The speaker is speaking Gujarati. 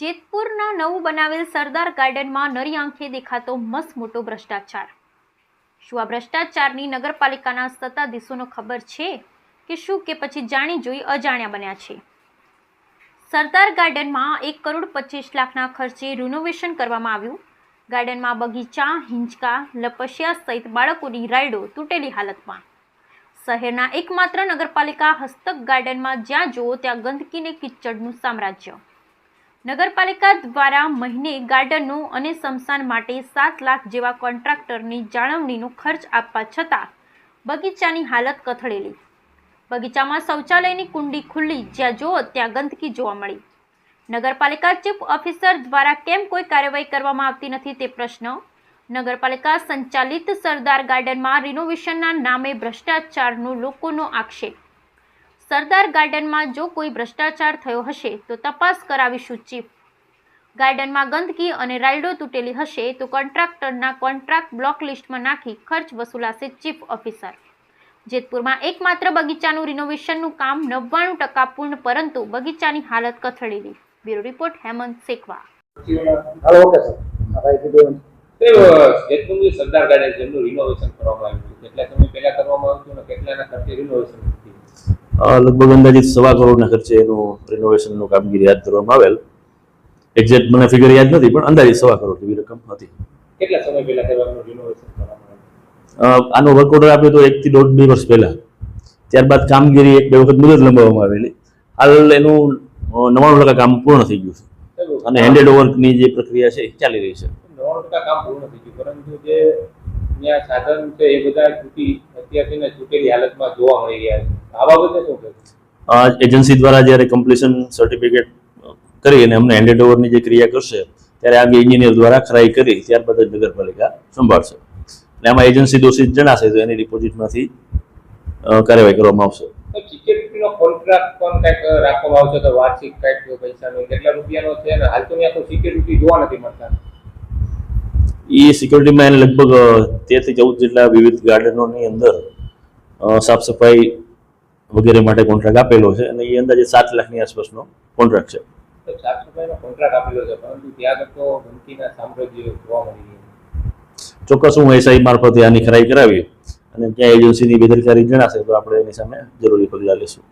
જેતપુરના નવું બનાવેલ સરદાર ગાર્ડનમાં નરી આંખે દેખાતો મસ્ત મોટો ભ્રષ્ટાચાર. શું આ ભ્રષ્ટાચારની નગરપાલિકાના સત્તાધીશોનો ખબર છે કે શું કે પછી જાણી જોઈ અજાણ્યા બન્યા છે? સરદાર ગાર્ડનમાં એક કરોડ પચીસ લાખના ખર્ચે રિનોવેશન કરવામાં આવ્યું. ગાર્ડનમાં બગીચા, હિંચકા, લપસિયા સહિત બાળકોની રાઈડો તૂટેલી હાલતમાં. શહેરના એકમાત્ર નગરપાલિકા હસ્તક ગાર્ડનમાં જ્યાં જુઓ ત્યાં ગંદકીને કિચડનું સામ્રાજ્ય. નગરપાલિકા દ્વારા મહિને ગાર્ડનનું અને સ્મશાન માટે સાત લાખ જેવા કોન્ટ્રાક્ટરની જાળવણીનો ખર્ચ આપવા છતાં બગીચાની હાલત કથળેલી. બગીચામાં શૌચાલયની કુંડી ખુલ્લી, જ્યાં જુઓ ત્યાં ગંદકી જોવા મળી. નગરપાલિકા ચીફ ઓફિસર દ્વારા કેમ કોઈ કાર્યવાહી કરવામાં આવતી નથી તે પ્રશ્ન? નગરપાલિકા સંચાલિત સરદાર ગાર્ડનમાં રિનોવેશનના નામે ભ્રષ્ટાચારનો લોકોનો આક્ષેપ? સરદાર ગાર્ડનમાં જો કોઈ ભ્રષ્ટાચાર થયો હશે તો તપાસ કરાવીશું ચીફ. ગાર્ડનમાં ગંદકી અને રાઇડો તૂટેલી હશે તો કોન્ટ્રાક્ટરના કોન્ટ્રાક્ટ બ્લોક લિસ્ટમાં નાખી ખર્ચ વસૂલાશે ચીફ ઓફિસર. જેતપુરમાં એકમાત્ર બગીચાનું રિનોવેશનનું કામ નવ્વાણું ટકા પૂર્ણ પરંતુ બગીચાની હાલત કથળેલી. Bureau report Hemant Shekhwa. Sardar garden જેમનું રિનોવેશન કરવામાં આવ્યું કેટલા સમય પહેલા કરવામાં આવ્યું હતું કેટલાના ખર્ચે રિનોવેશન? લગભગ અંદાજિત સવા કરોડના ખર્ચે એનું રિનોવેશનનું કામગીરી હાથ ધરવામાં આવેલ. એક્ઝેક્ટ મને ફિગર યાદ નથી પણ અંદાજિત સવા કરોડ જેવી રકમ હતી. કેટલા સમય પહેલા કરવાનું રિનોવેશન આનો વર્ક ઓર્ડર આપ્યો તો એકથી દોઢ બે વર્ષ પહેલાં. ત્યારબાદ કામગીરી એક બે વખત મુદત લંબાવવામાં આવેલી. હાલ એનું નવાણું ટકા કામ પૂર્ણ થઈ ગયું છે. અને હેન્ડેડ ઓવરની જે પ્રક્રિયા છે એ ચાલી રહી છે. નવ્વાણું ટકા કામ પૂર્ણ થઈ ગયું પરંતુ જે ત્યાં સાધન છે એ બધા તૂટી અત્યારથી ને તૂટેલી હાલતમાં જોવા મળી રહ્યા છે. આ બાબતે એજન્સી દ્વારા જ્યારે કમ્પ્લીશન સર્ટિફિકેટ કરી અને અમને હેન્ડેડ ઓવરની જે ક્રિયા કરશે ત્યારે આગળ એન્જિનિયર દ્વારા ખરાઈ કરી ત્યારબાદ જ નગરપાલિકા સંભાળશે. અને આમાં એજન્સી દોષિત જણાશે તો એની ડિપોઝિટમાંથી કાર્યવાહી કરવામાં આવશે. સિક્યુરિટીનો કોન્ટ્રાક્ટ પણ કંઈક રાખવામાં આવશે? તો વાર્ષિક કંઈક પૈસાનો કેટલા રૂપિયાનો છે? અને હાલ તો ત્યાં તો સિક્યુરિટી જોવા નથી મળતા. એ સિક્યુરિટીમાં એને લગભગ તેરથી ચૌદ જેટલા વિવિધ ગાર્ડનોની અંદર સાફ સફાઈ વગેરે માટે કોન્ટ્રાક્ટ આપેલો છે અને એ અંદાજે સાત લાખની આસપાસનો કોન્ટ્રાક્ટ છે. ચોક્કસ હું એસઆઈ મારફતે આની ખરાઈ કરાવી અને ત્યાં એજન્સીની બેદરકારી જણાશે તો આપણે એની સામે જરૂરી પગલાં લેશું.